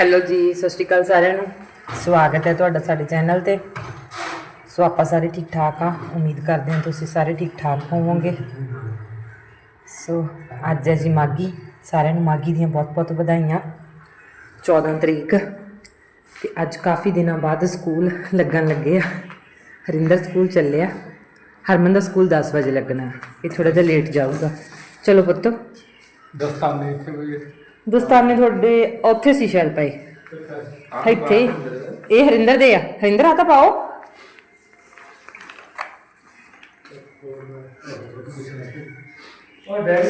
Hello ਜੀ, ਸਤਿ ਸ਼੍ਰੀ ਅਕਾਲ ਸਾਰਿਆਂ ਨੂੰ। ਸਵਾਗਤ ਹੈ ਤੁਹਾਡਾ ਸਾਡੇ ਚੈਨਲ ਤੇ। ਸੋ ਆਪਾਂ ਸਾਰੇ ਠੀਕ ਠਾਕ ਆ। ਉਮੀਦ ਕਰਦੇ ਹਾਂ ਤੁਸੀਂ ਸਾਰੇ ਠੀਕ ਠਾਕ ਹੋਵੋਗੇ। ਸੋ ਅੱਜ ਹੈ ਜੀ ਮਾਗੀ ਸਾਰਿਆਂ ਨੂੰ ਮਾਗੀ ਦੀਆਂ ਬਹੁਤ-ਬਹੁਤ ਵਧਾਈਆਂ। 14 ਤਰੀਕ। ਤੇ ਅੱਜ ਕਾਫੀ ਦਿਨਾਂ ਬਾਅਦ ਸਕੂਲ ਲੱਗਣ ਲੱਗੇ ਆ। ਹਰਿੰਦਰ ਸਕੂਲ ਚੱਲਿਆ। ਹਰਮਨ ਦਾ ਸਕੂਲ 10 ਵਜੇ ਲੱਗਣਾ। ਇਹ ਥੋੜਾ ਜਿਹਾ ਲੇਟ ਜਾਊਗਾ। ਚਲੋ ਪੁੱਤੋ। ਦਸਤਾਨੇ ਇੱਥੇ ਵੀ ਦਸਤਾਨੇ ਤੁਹਾਡੇ ਉੱਥੇ ਸੀ ਸ਼ਾਇਦ ਪਏ ਇੱਥੇ ਹੀ। ਇਹ ਹਰਿੰਦਰ ਦੇ ਆ। ਹਰਿੰਦਰ ਆ ਤਾਂ ਪਾਓ।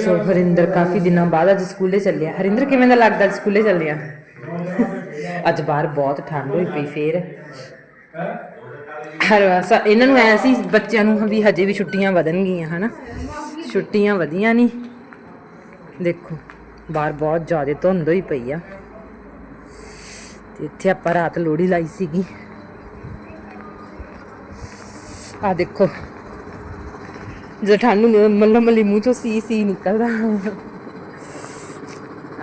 ਸੋ ਹਰਿੰਦਰ ਕਾਫੀ ਦਿਨਾਂ ਬਾਅਦ ਅੱਜ ਸਕੂਲੇ ਚੱਲਿਆ। ਹਰਿੰਦਰ, ਕਿਵੇਂ ਦਾ ਲੱਗਦਾ ਅੱਜ ਸਕੂਲੇ ਚੱਲਿਆ? ਅੱਜ ਬਾਹਰ ਬਹੁਤ ਠੰਡ ਹੋਈ ਪਈ ਫੇਰ। ਹਰ ਵਾਰ ਇਹਨਾਂ ਨੂੰ ਐ ਸੀ ਬੱਚਿਆਂ ਨੂੰ ਵੀ ਹਜੇ ਵੀ ਛੁੱਟੀਆਂ ਵਧਣਗੀਆਂ, ਹਨਾ? ਛੁੱਟੀਆਂ ਵਧੀਆਂ ਨਹੀਂ ਦੇਖੋ। ਬਾਹਰ ਬਹੁਤ ਜ਼ਿਆਦਾ ਧੁੰਦ ਹੋਈ ਪਈ ਆ। ਤੇ ਇੱਥੇ ਆਪਾਂ ਰਾਤ ਲੋੜੀ ਲਾਈ ਸੀਗੀ। ਆ ਦੇਖੋ। ਜਠਾਨੂ ਨੇ ਮੱਲਾ ਮੱਲੀ ਮੂੰਹ ਚੋਂ ਸੀ ਸੀ ਨਿਕਲਦਾ। ਆ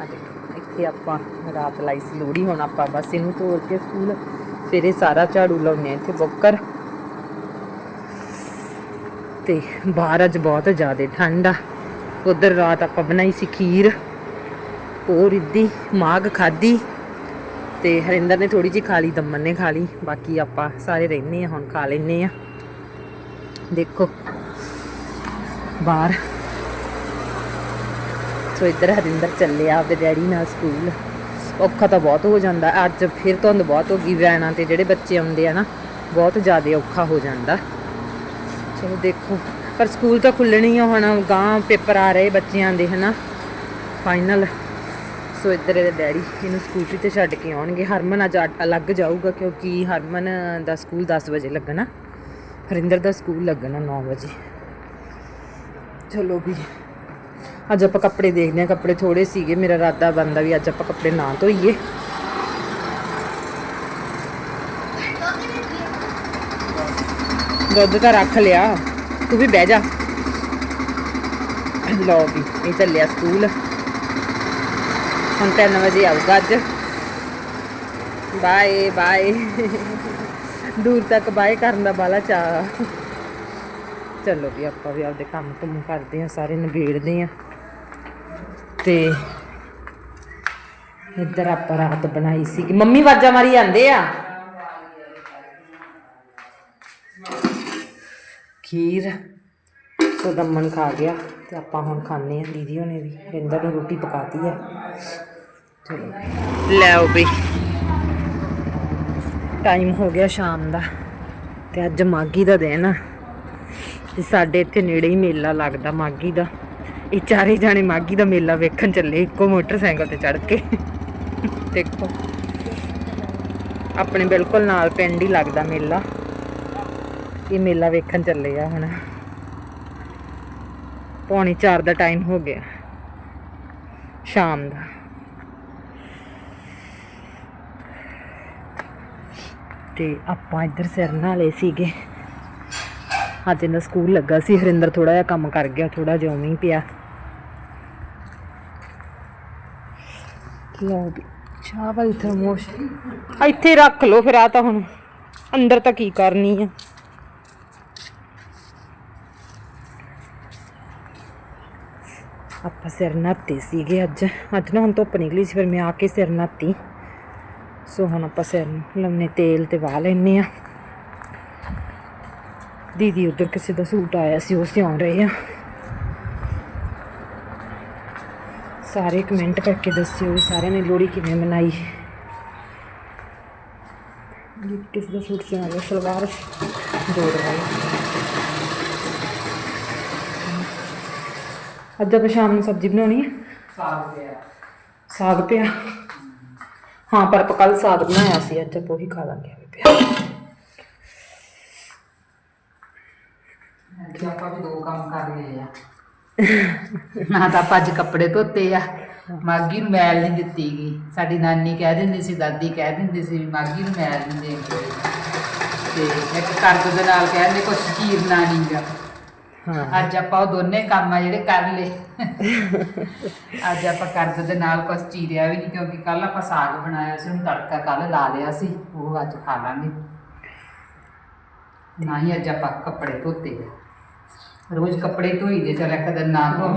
ਦੇਖੋ, ਇੱਥੇ ਆਪਾਂ ਰਾਤ ਲਾਈ ਸੀ ਲੋੜੀ ਹੁਣ ਆਪਾਂ ਬਸ ਇਹਨੂੰ ਤੋੜ ਕੇ ਸਕੂਲ ਫਿਰ ਇਹ ਸਾਰਾ ਝਾੜੂ ਲਾਉਣੇ ਆ ਇੱਥੇ ਬੱਕਰ। ਤੇ ਬਾਹਰ ਅੱਜ ਬਹੁਤ ਜ਼ਿਆਦਾ ਠੰਡ ਆ। ਉਧਰ ਰਾਤ ਆਪਾਂ ਬਣਾਈ ਸੀ ਖੀਰ। ਉਹ ਰਿੱਧੀ ਮਾਗ ਖਾਦੀ ਤੇ ਹਰਿੰਦਰ ਨੇ ਥੋੜੀ ਜਿਹੀ ਖਾ ਲਈ, ਦਮਨ ਨੇ ਖਾ ਲਈ, ਬਾਕੀ ਆਪਾਂ ਸਾਰੇ ਰਹਿੰਨੇ ਆ ਹੁਣ ਖਾ ਲੈਨੇ ਆ ਦੇਖੋ, ਬਾਹਰ। ਸੋ ਇੱਧਰ ਹਰਿੰਦਰ ਚੱਲਿਆ ਆਪਦੇ ਡੈਡੀ ਨਾਲ ਸਕੂਲ। ਔਖਾ ਤਾਂ ਬਹੁਤ ਹੋ ਜਾਂਦਾ, ਅੱਜ ਫਿਰ ਧੁੰਦ ਬਹੁਤ ਹੋ ਗਈ ਵੈਨਾਂ ਤੇ, ਜਿਹੜੇ ਬੱਚੇ ਆਉਂਦੇ ਆ ਨਾ, ਬਹੁਤ ਜ਼ਿਆਦਾ ਔਖਾ ਹੋ ਜਾਂਦਾ। ਚਲੋ ਦੇਖੋ, ਪਰ ਸਕੂਲ ਤਾਂ ਖੁੱਲਣੇ ਹੀ ਆ ਹੁਣ ਗਾਂ ਪੇਪਰ ਆ ਰਹੇ ਬੱਚਿਆਂ ਦੇ, ਹਨਾ। ਫਾਈਨਲ ਸੋ ਇੱਧਰ ਇਹਦੇ ਡੈਡੀ ਇਹਨੂੰ ਸਕੂਟਰੀ ਤੇ ਛੱਡ ਕੇ ਆਉਣਗੇ। ਹਰਮਨ ਅੱਜ ਅਲੱਗ ਜਾਊਗਾ ਕਿਉਂਕਿ ਹਰਮਨ ਦਾ ਸਕੂਲ 10 ਵਜੇ ਲੱਗਣਾ। ਹਰਿੰਦਰ ਦਾ ਸਕੂਲ ਲੱਗਣਾ 9 ਵਜੇ। ਚਲੋ ਵੀ, ਅੱਜ ਆਪਾਂ ਕੱਪੜੇ ਦੇਖਦੇ ਹਾਂ। ਕੱਪੜੇ ਥੋੜੇ ਸੀਗੇ, ਮੇਰਾ ਇਰਾਦਾ ਬੰਦਾ ਵੀ ਅੱਜ ਆਪਾਂ ਕੱਪੜੇ ਨਾ ਧੋਈਏ। ਦੁੱਧ ਤਾਂ ਰੱਖ ਲਿਆ। ਤੂੰ ਵੀ ਬਹਿ ਜਾ। ਲਓ ਵੀ, ਇਹ ਚੱਲਿਆ ਸਕੂਲ। ਹੁਣ 3 ਵਜੇ ਆਊਗਾ ਅੱਜ। ਬਾਏ ਬਾਏ ਦੂਰ ਤੱਕ ਬਾਏ ਕਰਨ ਦਾ ਬਾਲਾ ਚਾਹ ਚਲੋ ਵੀ ਆਪਾਂ ਵੀ ਆਪਦੇ ਕੰਮ ਕੰਮ ਕਰਦੇ ਆ ਸਾਰੇ ਨਿਬੇੜਦੇ ਆ ਤੇ ਇੱਧਰ ਆਪਾਂ ਰਾਤ ਬਣਾਈ ਸੀ। ਕਿ ਮੰਮੀ ਵਾਜਾ ਮਾਰੀ ਜਾਂਦੇ ਆ। ਖੀਰ ਸੋ ਦਮਨ ਖਾ ਗਿਆ ਤੇ ਆਪਾਂ ਹੁਣ ਖਾਣੇ ਆ ਦੀਦੀ ਹੋਣੇ ਵੀ, ਰਿੰਦਰ ਨੂੰ ਰੋਟੀ ਪਕਾਤੀ ਆ। ਲੈਓ ਵੀ। ਟਾਈਮ ਹੋ ਗਿਆ ਸ਼ਾਮ ਦਾ ਤੇ ਅੱਜ ਮਾਗੀ ਦਾ ਦਿਨ ਆ ਤੇ ਸਾਡੇ ਇੱਥੇ ਨੇੜੇ ਹੀ ਮੇਲਾ ਲੱਗਦਾ ਮਾਗੀ ਦਾ। ਇਹ ਚਾਰੇ ਜਾਣੇ ਮਾਗੀ ਦਾ ਮੇਲਾ ਵੇਖਣ ਚੱਲੇ, ਇੱਕੋ ਮੋਟਰਸਾਈਕਲ ਤੇ ਚੜ ਕੇ। ਦੇਖੋ। ਆਪਣੇ ਬਿਲਕੁਲ ਨਾਲ ਪਿੰਡ ਹੀ ਲੱਗਦਾ ਮੇਲਾ। ਇਹ ਮੇਲਾ ਵੇਖਣ ਚੱਲੇ ਆ ਹੁਣ। ਪੌਣੀ 4 ਦਾ ਟਾਈਮ ਹੋ ਗਿਆ ਸ਼ਾਮ ਦਾ। ਤੇ ਆਪਾਂ ਇੱਧਰ ਸਿਰ ਨਾਲੇ ਸੀਗੇ। ਅੱਜ ਇਹਨਾਂ ਸਕੂਲ ਲੱਗਾ ਸੀ, ਹਰਿੰਦਰ ਥੋੜਾ ਜਿਹਾ ਕੰਮ ਕਰ ਗਿਆ ਥੋੜਾ ਜਿਹਾ ਉਵੇਂ ਪਿਆ। ਲਓ ਵੀ ਚਾਹ ਵਾਲੀ ਥਰਮੋਸ਼ ਇੱਥੇ ਰੱਖ ਲਓ ਫਿਰ ਆ ਤਾਂ ਹੁਣ ਅੰਦਰ ਤਾਂ ਕੀ ਕਰਨੀ ਆ। ਆਪਾਂ ਸਿਰ ਨਹਾਤੇ ਸੀਗੇ ਅੱਜ। ਅੱਜ ਨਾ ਹੁਣ ਧੁੱਪ ਨਿਕਲੀ ਸੀ, ਫਿਰ ਮੈਂ ਆ ਕੇ ਸਿਰ ਨਹਾਤੀ। ਸੋ ਹੁਣ ਆਪਾਂ ਸਿਰ ਨੂੰ ਲਾਉਣੇ ਤੇਲ ਤੇ ਵਾਹ ਲੈਨੇ ਆ ਦੀਦੀ ਉਧਰ ਕਿਸੇ ਦਾ ਸੂਟ ਆਇਆ ਸੀ ਉਹ ਸਿਉਂ ਰਹੇ ਆ। ਸਾਰੇ ਕਮੈਂਟ ਕਰਕੇ ਦੱਸਿਓ ਵੀ ਸਾਰਿਆਂ ਨੇ ਲੋਹੜੀ ਕਿਵੇਂ ਮਨਾਈ। ਕਿਸ ਦਾ ਸੂਟ ਸਿਉਂ ਰਿਹਾ ਸਲਵਾਰ ਜੋੜ ਵਾਲੀ। ਅੱਜ ਆਪਾਂ ਸ਼ਾਮ ਨੂੰ ਸਬਜ਼ੀ ਬਣਾਉਣੀ ਹੈ ਸਾਗ ਗਿਆ ਸਾਗ ਪਿਆ। ਹਾਂ, ਪਰ ਆਪਾਂ ਕੱਲ ਸਾਗ ਬਣਾਇਆ ਸੀ, ਅੱਜ ਆਪਾਂ ਉਹੀ ਖਾ ਲਾਂਗੇ। ਵੀ ਆਪਾਂ ਵੀ ਦੋ ਕੰਮ ਕਰ ਲਏ ਆ। ਨਾ ਤਾਂ ਆਪਾਂ ਅੱਜ ਕੱਪੜੇ ਧੋਤੇ ਆ। ਮਾਗੀ ਨੂੰ ਮੈਲ ਨਹੀਂ ਦਿੱਤੀ ਗਈ। ਸਾਡੀ ਨਾਨੀ ਕਹਿ ਦਿੰਦੀ ਸੀ, ਦਾਦੀ ਕਹਿ ਦਿੰਦੀ ਸੀ ਵੀ ਮਾਗੀ ਨੂੰ ਮੈਲ ਨਹੀਂ ਦੇਣੀ ਤੇ ਇੱਕ ਕਰਦ ਦੇ ਨਾਲ ਕਹਿੰਦੇ ਕੁਛ ਚੀਰਨਾ ਨਹੀਂਗਾ ਹਾਂ। ਅੱਜ ਆਪਾਂ ਉਹ ਦੋਨੇ ਕੰਮ ਆ ਜਿਹੜੇ ਕਰ ਲਏ। ਅੱਜ ਆਪਾਂ ਕਰਦ ਦੇ ਨਾਲ ਕੁਝ ਚੀਰਿਆ ਵੀ ਨਹੀਂ ਕਿਉਂਕਿ ਕੱਲ ਆਪਾਂ ਸਾਗ ਬਣਾਇਆ ਸੀ ਉਹਨੂੰ ਤੜਕਾ ਕੱਲ ਲਾ ਲਿਆ ਸੀ ਉਹ ਅੱਜ ਖਾ ਲਾਂਗੇ। ਨਾ ਹੀ ਅੱਜ ਆਪਾਂ ਕੱਪੜੇ ਧੋਤੇ। ਰੋਜ਼ ਕੱਪੜੇ ਧੋਈ ਦੇ ਚੱਲ ਇੱਕ ਦਿਨ ਨਾ ਧੋ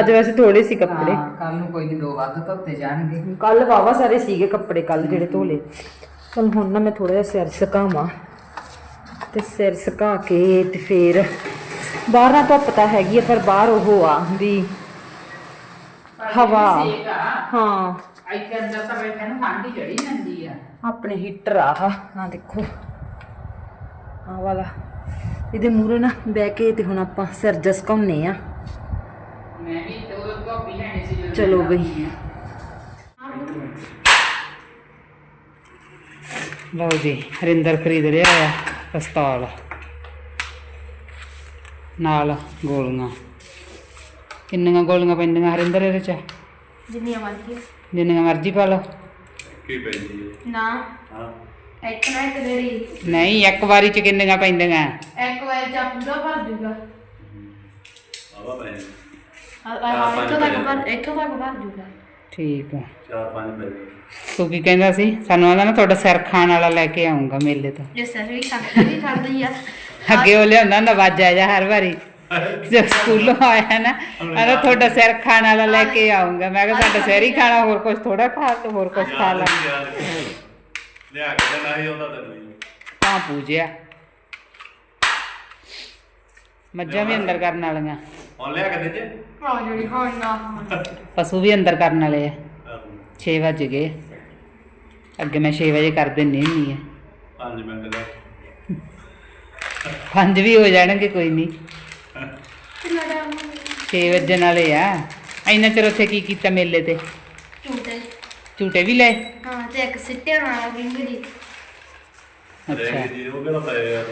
ਅੱਜ ਵੈਸੇ ਥੋੜੇ ਸੀ ਕੱਪੜੇ। ਕੱਲ ਨੂੰ ਕੋਈ ਨਹੀਂ ਦੋ ਵੱਧ ਧੋਤੇ ਜਾਣਗੇ। ਕੱਲ ਵਾਵਾ ਸਾਰੇ ਸੀਗੇ ਕੱਪੜੇ ਕੱਲ ਜਿਹੜੇ ਧੋ ਲਏ ਚਲ ਹੁਣ ਨਾ ਮੈਂ ਥੋੜਾ ਜਿਹਾ ਸਿਰ ਸੁਕਾਵਾਂ। ਤੇ ਸਿਰ ਸੁਕਾ ਕੇ ਤੇ ਫੇਰ ਬਾਹਰਾਂ ਧੁੱਪ ਤਾਂ ਹੈਗੀ ਆ ਪਰ ਬਾਹਰ ਉਹ ਆ ਵੀ ਹਵਾ। ਹਾਂ। ਇੱਥੇ ਅੰਦਰ ਤਾਂ ਬੈਠੇ ਨੂੰ ਠੰਡ ਹੀ ਚੜੀ ਜਾਂਦੀ ਆ। ਆਪਣੇ ਹੀਟਰ ਆ ਆ ਦੇਖੋ। ਆ ਵਾਲਾ। ਇਹਦੇ ਮੂਰੇ ਨਾ ਬਹਿ ਕੇ ਤੇ ਹੁਣ ਆਪਾਂ ਸਿਰ ਜਸਕਾਉਨੇ ਆ। ਮੈਂ ਵੀ ਤੇ ਉਹ ਕਾਪੀ ਲੈਣੀ ਸੀ ਚਲੋ ਬਈ। ਲਓ ਜੀ ਹਰਿੰਦਰ ਖਰੀਦ ਲਿਆ ਆ ਪਿਸਤੌਲ। ਨਾਲ ਗੋਲੀਆਂ ਕਿੰਨੀਆਂ ਗੋਲੀਆਂ ਪੈਂਦੀਆਂ ਹਰਿੰਦਰ ਇਹਦੇ ਚ ਜਿੰਨੀਆਂ ਮਰਜ਼ੀ ਜਿੰਨੀਆਂ ਮਰਜ਼ੀ ਪਾ ਲਓ ਕੀ ਪੈਂਦੀ ਹੈ ਨਾ ਹਾਂ ਇੱਕ ਨਾ ਇੱਕ ਨਹੀਂ ਇੱਕ ਵਾਰੀ ਚ ਕਿੰਨੀਆਂ ਪੈਂਦੀਆਂ ਇੱਕ ਵਾਰ ਚ ਪੂਰਾ ਭਰ ਜੂਗਾ ਆਵਾ ਪੈਂਦੀ ਆ ਆ ਇੱਥੋਂ ਤੱਕ ਭਰ ਇੱਥੋਂ ਤੱਕ ਭਰ ਜੂਗਾ ਠੀਕ ਆ ਚਾਰ ਪੰਜ ਪੈਂਦੀ ਤੂੰ ਕੀ ਕਹਿੰਦਾ ਸੀ ਸਾਨੂੰ ਆਂਦਾ ਨਾ ਤੁਹਾਡਾ ਸਿਰ ਖਾਣ ਵਾਲਾ ਲੈ ਕੇ ਆਉਂਗਾ ਮੇਲੇ ਤੋਂ ਜੇ ਸਰ ਵੀ ਖਾਂਦੇ ਵੀ ਖਾਂਦੀ ਆ ਅੱਗੇ ਉਹ ਲਿਆਉਂਦਾ ਹੁੰਦਾ ਵਾਜਾ ਜਾ ਹਰ ਵਾਰੀ। ਜਦ ਸਕੂਲੋਂ ਆਇਆ ਨਾ ਕਹਿੰਦਾ ਤੁਹਾਡਾ ਸਿਰ ਖਾਣ ਵਾਲਾ ਲੈ ਕੇ ਆਉਂਗਾ। ਮੈਂ ਕਿਹਾ ਸਾਡਾ ਸਿਰ ਹੀ ਖਾਣਾ ਹੋਰ ਕੁਝ ਥੋੜਾ ਖਾ ਤੇ ਹੋਰ ਕੁਝ ਖਾ ਲਾ। ਲਿਆ ਕੇ ਦੇਣਾ ਹੀ ਉਹਦਾ ਤੈਨੂੰ ਹੀ। ਤਾਂ ਪੂਜਿਆ। ਮੱਝਾਂ ਵੀ ਅੰਦਰ ਕਰਨ ਵਾਲੀਆਂ। ਹੁਣ ਲਿਆ ਕੇ ਦੇ ਜੇ। ਆ ਜਿਹੜੀ ਹੁਣ ਨਾ ਹੁਣ। ਪਸ਼ੂ ਵੀ ਅੰਦਰ ਕਰਨ ਵਾਲੇ ਆ। 6 ਵਜ ਗਏ। ਅੱਗੇ ਮੈਂ 6 ਵਜੇ ਕਰ ਦਿੰਨੀ ਹੁੰਨੀ ਆ। ਪੰਜ ਮਿੰਟ ਦਾ ਪੰਜ ਵੀ ਹੋ ਜਾਣਗੇ ਕੋਈ ਨਹੀਂ ਕਿੰਨਾ ਟਾਈਮ 6 ਵਜੇ ਨਾਲੇ ਆ। ਇੰਨਾ ਚਿਰ ਉੱਥੇ ਕੀ ਕੀਤਾ ਮੇਲੇ ਤੇ? ਝੂਟੇ। ਝੂਟੇ ਵੀ ਲਏ? ਹਾਂ ਤੇ ਇੱਕ ਸਿੱਟਿਆ ਨਾਲ ਰਿੰਗੜੀ ਅੱਛਾ। ਜੀ ਉਹ ਕਿਹੜਾ ਪਏ ਯਾਰ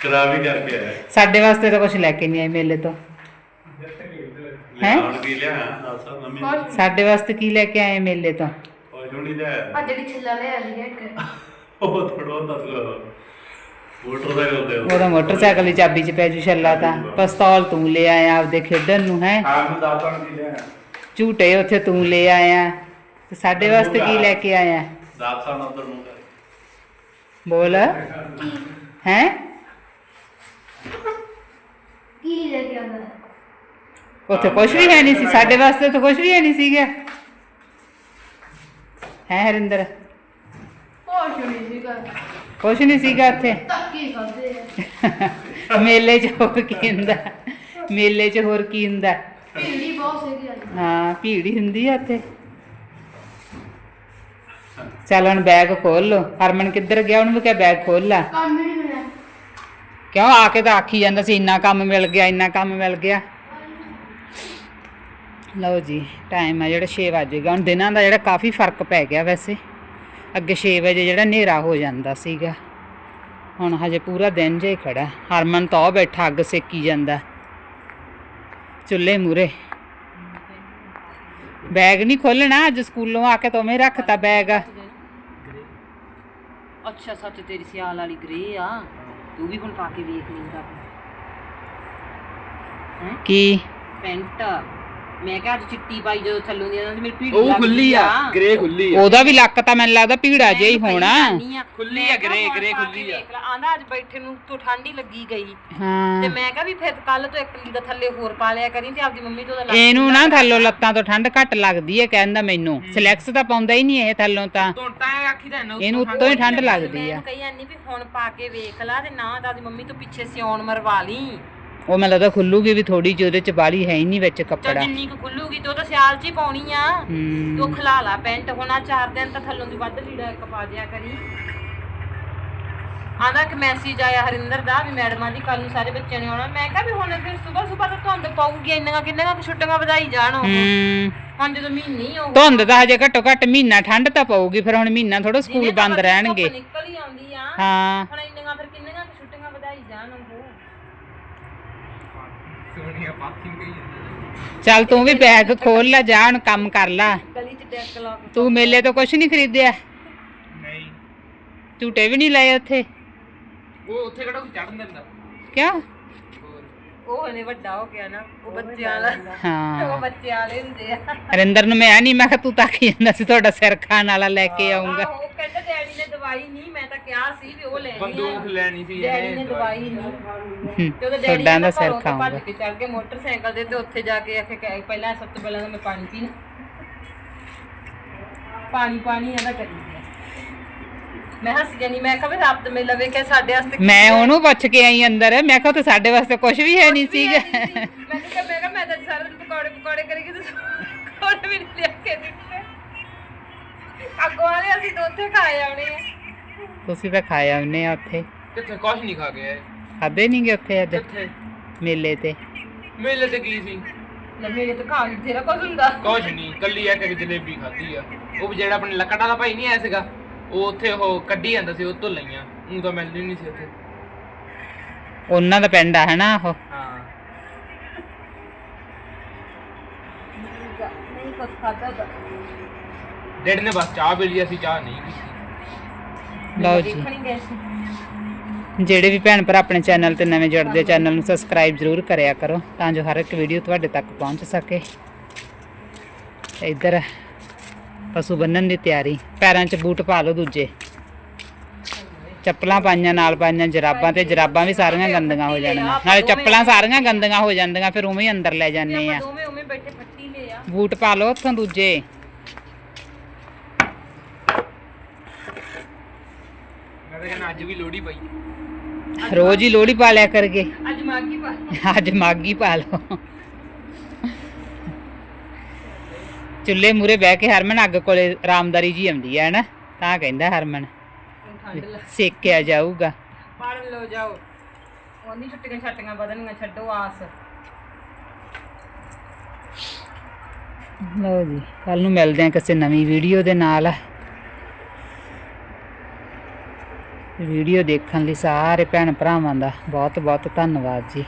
ਖਰਾਬ ਕਰਕੇ ਆਇਆ। ਸਾਡੇ ਵਾਸਤੇ ਤਾਂ ਕੁਝ ਲੈ ਕੇ ਨਹੀਂ ਆਏ ਮੇਲੇ ਤੋਂ। ਹੈਂ? ਸਾਡੇ ਵਾਸਤੇ ਕੀ ਲੈ ਕੇ ਆਏ ਮੇਲੇ ਤੋਂ? ਉਹ ਜੁਣੀ ਲਿਆ ਆ ਜਿਹੜੀ ਛੱਲਾ ਲੈ ਆਲੀ ਹੈ ਇੱਕ। ਉਹ ਥੋੜਾ ਦੱਸ ਉਹਦਾ ਮੋਟਰਸਾਈਕਲ ਦੀ ਚਾਬੀ 'ਚ ਪੈ ਜੂ ਛੱਲਾ ਤਾਂ। ਪਿਸਤੌਲ ਤੂੰ ਲੈ ਆਇਆ ਆਪਦੇ ਖੇਡਣ ਨੂੰ ਹੈ? ਆਪ ਨੂੰ ਦੱਸ ਕੀ ਲਿਆ। ਝੂਟੇ ਉੱਥੇ ਤੂੰ ਲੈ ਆਇਆ। ਤੇ ਸਾਡੇ ਵਾਸਤੇ ਕੀ ਲੈ ਕੇ ਆਇਆ? ਦੱਸ ਸਾਂ ਉਧਰ ਨੂੰ ਕਰ ਬੋਲ। ਹੈ? ਕੀ ਲੈ ਕੇ ਆਉਂਦਾ? ਉੱਥੇ ਕੁਝ ਵੀ ਹੈ ਨਹੀਂ ਸੀ। ਸਾਡੇ ਵਾਸਤੇ ਤਾਂ ਕੁਝ ਵੀ ਹੈ ਨਹੀਂ ਸੀਗਾ। ਹੈ ਹਰਿੰਦਰ? ਸੀਗਾ। ਕੁਝ ਨਹੀਂ ਸੀਗਾ ਉੱਥੇ ਧੱਕੇ ਖਾਦੇ ਆ। ਮੇਲੇ 'ਚ ਹੋਰ ਕੀ ਹੁੰਦਾ? ਮੇਲੇ 'ਚ ਹੋਰ ਕੀ ਹੁੰਦਾ? ਭੀੜੀ ਬਹੁਤ ਸੀਗੀ ਅੱਜ। ਹਾਂ ਭੀੜ ਹੁੰਦੀ ਆ ਉੱਥੇ ਚੱਲ ਹੁਣ ਬੈਗ ਖੋਲ ਲੋ ਹਰਮਨ ਕਿੱਧਰ ਗਿਆ? ਉਹਨੂੰ ਵੀ ਕਿਹਾ ਬੈਗ ਖੋਲ ਲਾ। ਕੰਮ ਹੀ ਨਹੀਂ ਮਿਲਿਆ ਕਿਉਂ? ਆ ਕੇ ਤਾਂ ਆਖੀ ਜਾਂਦਾ ਸੀ ਇੰਨਾ ਕੰਮ ਮਿਲ ਗਿਆ ਇੰਨਾ ਕੰਮ ਮਿਲ ਗਿਆ। ਲਓ ਜੀ ਟਾਈਮ ਆ ਜਿਹੜਾ 6 ਵਜੇਗਾ ਹੁਣ ਦਿਨਾਂ ਦਾ ਜਿਹੜਾ ਕਾਫੀ ਫ਼ਰਕ ਪੈ ਗਿਆ ਵੈਸੇ। ਅੱਗੇ 6 ਵਜੇ ਜਿਹੜਾ ਹਨੇਰਾ ਹੋ ਜਾਂਦਾ ਸੀਗਾ। ਹੁਣ ਹਜੇ ਪੂਰਾ ਦਿਨ ਹੀ ਖੜਾ। ਹਰਮਨ ਤਾਂ ਬੈਠਾ ਅੱਗ ਸੇਕੀ ਜਾਂਦਾ। ਚੁੱਲ੍ਹੇ ਮੂਰੇ ਬੈਗ ਨਹੀਂ ਖੋਲਣਾ ਅੱਜ ਸਕੂਲੋਂ ਆ ਕੇ ਤਾਂ ਉਵੇਂ ਰੱਖਤਾ ਬੈਗ। ਅੱਛਾ ਸੱਚ ਤੇਰੀ ਸਿਆਲ ਵਾਲੀ ਗ੍ਰੇ ਆ। ਤੂੰ ਵੀ ਹੁਣ ਪਾ ਕੇ ਵੇਖ ਲੈਂਦਾ ਕੀ? ਪੈਂਟ। ਮੈਂ ਕਿਹਾ ਅੱਜ ਚਿੱਟੀ ਪਾਈ ਜਦੋਂ ਥੱਲੋਂ ਦੀ ਆਉਂਦੀ ਮੇਰੀ ਭੀੜ ਉਹ ਖੁੱਲੀ ਆ ਗ੍ਰੇ ਖੁੱਲੀ ਆ। ਉਹਦਾ ਵੀ ਲੱਕ ਤਾਂ ਮੈਨੂੰ ਲੱਗਦਾ ਭੀੜਾ ਜਿਹਾ ਹੀ ਹੋਣਾ। ਖੁੱਲੀ ਆ, ਗਰੇ- ਗਰੇ ਖੁੱਲੀ ਆ। ਆਂਦਾ ਅੱਜ ਬੈਠੇ ਨੂੰ ਤੋਂ ਠੰਡੀ ਲੱਗੀ ਗਈ। ਤੇ ਹਾਂ ਮੈਂ ਕਿਹਾ ਵੀ ਫਿਰ ਕੱਲ ਤੋਂ ਇੱਕ ਲੀੜਾ ਥੱਲੇ ਹੋਰ ਪਾ ਲਿਆ ਕਰੀ ਤੇ ਆਪਦੀ ਮੰਮੀ ਤੋਂ ਉਹਦਾ ਲੱਕ ਇਹਨੂੰ ਨਾ ਥੱਲੋਂ ਲੱਤਾਂ ਤੋਂ ਠੰਡ ਘੱਟ ਲੱਗਦੀ ਹੈ ਕਹਿੰਦਾ ਮੈਨੂੰ। ਸਿਲੈਕਸ ਤਾਂ ਪਾਉਂਦਾ ਹੀ ਨਹੀਂ ਇਹ ਥੱਲੋਂ ਤਾਂ। ਟੋਟਾ ਆਖੀ ਦਾ ਨਾ ਇਹਨੂੰ ਉੱਤੋਂ ਹੀ ਠੰਡ ਲੱਗਦੀ ਆ। ਕਹੀ ਜਾਂਦੀ ਵੀ ਹੁਣ ਪਾ ਕੇ ਵੇਖ ਲਾ ਤੇ ਨਾ ਤਾਂ ਆਪਦੀ ਮੰਮੀ ਤੋਂ ਪਿੱਛੇ ਸਿਉਣ ਮਰਵਾ ਲਈ ਉਹ ਮੈਨੂੰ ਲੱਗਦਾ ਖੁੱਲੂਗੀ ਵੀ ਥੋੜੀ ਜਿਹੀ ਉਹਦੇ ਚ ਬਾਲੀ ਹੈ ਹੀ ਨਹੀਂ ਵਿੱਚ ਚਲ ਕੱਪੜਾ। ਜਿੰਨੀ ਕੁ ਖੁੱਲੂਗੀ ਤੇ ਉਹ ਤਾਂ ਸਿਆਲ 'ਚ ਹੀ ਪਾਉਣੀ ਆ। ਹੂੰ। ਤੂੰ ਖਲਾ ਲਾ ਪੈਂਟ ਹੁਣ ਚਾਰ ਦਿਨ ਤਾਂ ਥੱਲੋਂ ਦੀ ਵੱਧ ਲੀੜਾ ਇੱਕ ਪਾ ਦਿਆ ਕਰੀ। ਆਂਦਾ ਕਿ ਮੈਸੇਜ ਆਇਆ ਹਰਿੰਦਰ ਦਾ ਵੀ ਮੈਡਮਾਂ ਦੀ ਕੱਲ ਨੂੰ ਸਾਰੇ ਬੱਚਿਆਂ ਨੇ ਆਉਣਾ। ਮੈਂ ਕਿਹਾ ਵੀ ਹੁਣ ਫਿਰ ਸਵੇਰ ਸਵੇਰ ਤਾਂ ਧੁੰਦ ਪਊਗੀ ਇੰਨੀਆਂ ਕਿੰਨੀਆਂ ਕੁ ਛੁੱਟੀਆਂ ਵਧਾਈ ਜਾਣ ਉਹ। ਹੂੰ। ਹੁਣ ਜਦੋਂ ਮਹੀਨੇ ਹੀ ਹੋਊ। ਧੁੰਦ ਤਾਂ ਹਜੇ ਘੱਟੋ ਘੱਟ ਮਹੀਨਾ ਠੰਡ ਤਾਂ ਪਊਗੀ ਫਿਰ ਹੁਣ ਮਹੀਨਾ ਥੋੜਾ ਸਕੂਲ ਬੰਦ ਰਹਿਣਗੇ। ਨਿਕਲ ਹੀ ਆਉਂਦੀ ਆ। ਹਾਂ। ਹੁਣ ਇੰਨੀਆਂ ਫਿਰ ਕਿੰਨੀਆਂ ਕੁ ਛੁੱਟੀਆਂ ਵਧਾਈ ਜਾਣ ਉਹ ਸੋਨੀਆ ਪਾਥੀ ਗਈ ਚੱਲ ਤੂੰ ਵੀ ਬੈਗ ਖੋਲ ਲੈ ਜਾ ਹੁਣ ਕੰਮ ਕਰ ਲੈ। ਗਲੀ 'ਚ ਡੈਕ ਲਾ ਕੇ ਤੂੰ ਮੇਲੇ ਤੋਂ ਕੁਝ ਨਹੀਂ ਖਰੀਦਿਆ? ਨਹੀਂ। ਝੂਟੇ ਵੀ ਨਹੀਂ ਲਏ ਉੱਥੇ? ਉਹ ਉੱਥੇ ਕਿਹੜਾ ਕੋਈ ਚੜਨ ਦਿੰਦਾ? ਕਿਆ? ਉਹ ਹਲੇ ਵੱਡਾ ਹੋ ਗਿਆ ਨਾ ਉਹ ਬੱਚਿਆਂ ਵਾਲਾ। ਹਾਂ। ਬੱਚਿਆਂ ਵਾਲੇ ਹੁੰਦੇ ਆ। ਰਿੰਦਰ ਨੂੰ ਮੈਂ ਨਹੀਂ ਮੈਂ ਕਿਹਾ ਤੂੰ ਤੱਕ ਜਾਂਦਾ ਸੀ ਤੁਹਾਡਾ ਸਿਰ ਖਾਣ ਵਾਲਾ ਲੈ ਕੇ ਆਉਂਗਾ ਉਹ ਕਹਿੰਦਾ ਦਵਾਈ ਨਹੀਂ ਮੈਂ ਤਾਂ ਕਿਹਾ ਸੀ ਵੀ ਉਹ ਲੈਣੀ ਬੰਦੂਕ ਲੈਣੀ ਸੀ ਡੈਡੀ ਨੇ ਦਵਾਈ। ਨਹੀਂ। ਹੂੰ, ਤੇ ਉਹਦਾ ਡੈਡੀ ਤੁਹਾਡਾ ਨਾ ਦਾ ਸਿਰ ਘਰੋਂ ਤੋਂ ਭੱਜ ਖਾਊਂਗਾ। ਕੇ ਚੜ ਕੇ ਮੋਟਰਸਾਈਕਲ ਦੇ ਤੇ ਉੱਥੇ ਜਾ ਕੇ ਆਖੇ ਕਿ ਪਹਿਲਾਂ ਸਭ ਤੋਂ ਪਹਿਲਾਂ ਤਾਂ ਮੈਂ ਪਾਣੀ ਪੀਣਾ। ਪਾਣੀ ਪਾਣੀ ਇਹਦਾ ਕਰੀ ਗਿਆ। ਮੈਂ ਹੱਸ ਜਾਨੀ ਮੈਂ ਕਿਹਾ ਵੀ ਰੱਬ ਤੇ ਮੇਲਾ ਵੇਖਿਆ ਸਾਡੇ ਵਾਸਤੇ ਮੈਂ ਹੈ। ਉਹਨੂੰ ਪੁੱਛ ਕੇ ਆਈ ਅੰਦਰ ਮੈਂ ਕਿਹਾ ਤੇ ਸਾਡੇ ਵਾਸਤੇ ਕੁਝ ਵੀ ਹੈ ਨਹੀਂ ਸੀਗਾ। ਮੈਂ ਕਿਹਾ ਮੈਂ ਕਿਹਾ ਮੈਂ ਤਾਂ ਸਾਰਾ ਦਿਨ ਪਕੌੜੇ ਪਕੌੜੇ ਕਰੇਗੀ ਤੇ ਪਕੌੜੇ ਵੀ ਨਹੀਂ ਲਿਆ ਕੇ ਦਿੱਤੇ। ਅੱਗੋਂ ਵਾਲੇ ਅਸੀਂ ਤਾਂ ਉੱਥੇ ਖਾਏ ਆਉਣੇ ਆ। ਤੁਸੀਂ ਤਾਂ ਉੱਥੇ। ਕਿੱਥੇ? ਕੁਝ ਨਹੀਂ ਖਾ ਕੇ ਆਏ। ਖਾਦੇ ਨਹੀਂਗੇ ਉੱਥੇ ਅੱਜ? ਕਿੱਥੇ? ਮੇਲੇ ਤੇ। ਮੇਲੇ ਤੇ ਕੀ ਸੀ? ਲੈ ਮੇਰੇ ਤਾਂ ਖਾਣ ਨੂੰ ਤੇਰਾ ਕੁਝ ਹੁੰਦਾ। ਕੁਝ ਨਹੀਂ ਕੱਲੀ ਇੱਕ ਇੱਕ ਜਲੇਬੀ ਖਾਧੀ ਆ। ਉਹ ਵੀ ਜਿਹੜਾ ਆਪਣੇ ਲੱਕੜਾਂ ਦਾ ਭਾਈ ਨਹੀਂ ਆਇਆ ਸੀਗਾ ਉਹ ਉੱਥੇ ਉਹ ਕੱਢੀ ਜਾਂਦਾ ਸੀ ਉਹ ਤੋਂ ਲਈਆਂ। ਉਹ ਤਾਂ ਮਿਲਦੀ ਨਹੀਂ ਸੀ ਉੱਥੇ। ਉਹਨਾਂ ਦਾ ਪਿੰਡ ਆ ਹਨਾ ਉਹ? ਹਾਂ। ਨਹੀਂ ਕੁਝ ਖਾਦਾ ਤਾਂ। ਡੈਡ ਨੇ ਬਸ ਚਾਹ ਪੀ ਲਈ ਅਸੀਂ ਚਾਹ ਨਹੀਂ ਪੀਤੀ ਲਓ ਜੀ। ਦੇਖਣੀ ਗਏ ਸੀ ਜਿਹੜੇ ਵੀ ਭੈਣ ਭਰਾ ਆਪਣੇ ਚੈਨਲ ਤੇ ਨਵੇਂ ਜੁੜਦੇ ਚੈਨਲ ਨੂੰ ਸਬਸਕ੍ਰਾਈਬ ਜ਼ਰੂਰ ਕਰਿਆ ਕਰੋ ਤਾਂ ਜੋ ਹਰ ਇੱਕ ਵੀਡੀਓ ਤੁਹਾਡੇ ਤੱਕ ਪਹੁੰਚ ਸਕੇ। ਤੇ ਇੱਧਰ ਪਸ਼ੂ ਬੰਨਣ ਦੀ ਤਿਆਰੀ। ਪੈਰਾਂ 'ਚ ਬੂਟ ਪਾ ਲਓ ਦੂਜੇ। ਚੱਪਲਾਂ ਪਾਈਆਂ ਨਾਲ ਪਾਈਆਂ ਜਰਾਬਾਂ ਤੇ ਜਰਾਬਾਂ ਵੀ ਸਾਰੀਆਂ ਗੰਦੀਆਂ ਹੋ ਜਾਣੀਆਂ ਨਾਲੇ ਚੱਪਲਾਂ ਸਾਰੀਆਂ ਗੰਦੀਆਂ ਹੋ ਜਾਂਦੀਆਂ ਫਿਰ ਉਵੇਂ ਹੀ ਅੰਦਰ ਲੈ ਜਾਂਦੇ ਆ। ਦੋਵੇਂ ਉਵੇਂ ਬੈਠੇ ਫੱਟੀ ਲਏ ਆ ਬੂਟ ਪਾ ਲਓ ਉੱਥੋਂ ਦੂਜੇ ਮੈਂ ਤਾਂ ਕਹਿੰਦਾ ਅੱਜ ਵੀ ਲੋੜੀ ਪਈ ਰੋਜ਼ ਹੀ ਲੋਹੜੀ ਪਾ ਲਿਆ ਕਰਗੇ। ਅੱਜ ਮਾਗੀ ਪਾ ਅੱਜ ਮਾਗੀ ਪਾ ਲਓ। ਚੁੱਲ੍ਹੇ ਮੂਰੇ ਬਹਿ ਕੇ ਹਰਮਨ ਅੱਗ ਕੋਲੇ ਰਾਮਦਾਰੀ ਜੀ ਆਉਂਦੀ ਹੈ ਨਾ ਤਾਂ ਕਹਿੰਦਾ ਹਰਮਨ ਠੰਡ ਲ ਸੇਕਿਆ ਜਾਊਗਾ। ਪੜ ਲਓ ਜਾਓ। ਉਹਨੀ ਛੁੱਟੀਆਂ ਛੱਟੀਆਂ ਬਦਲਣੀਆਂ ਛੱਡੋ ਆਸ। ਲਓ ਜੀ ਕੱਲ ਨੂੰ ਮਿਲਦੇ ਹਾਂ ਕਿਸੇ ਨਵੀਂ ਵੀਡੀਓ ਦੇ ਨਾਲ। ਵੀਡੀਓ ਦੇਖਣ ਲਈ ਸਾਰੇ ਭੈਣ ਭਰਾਵਾਂ ਦਾ ਬਹੁਤ ਬਹੁਤ ਧੰਨਵਾਦ ਜੀ।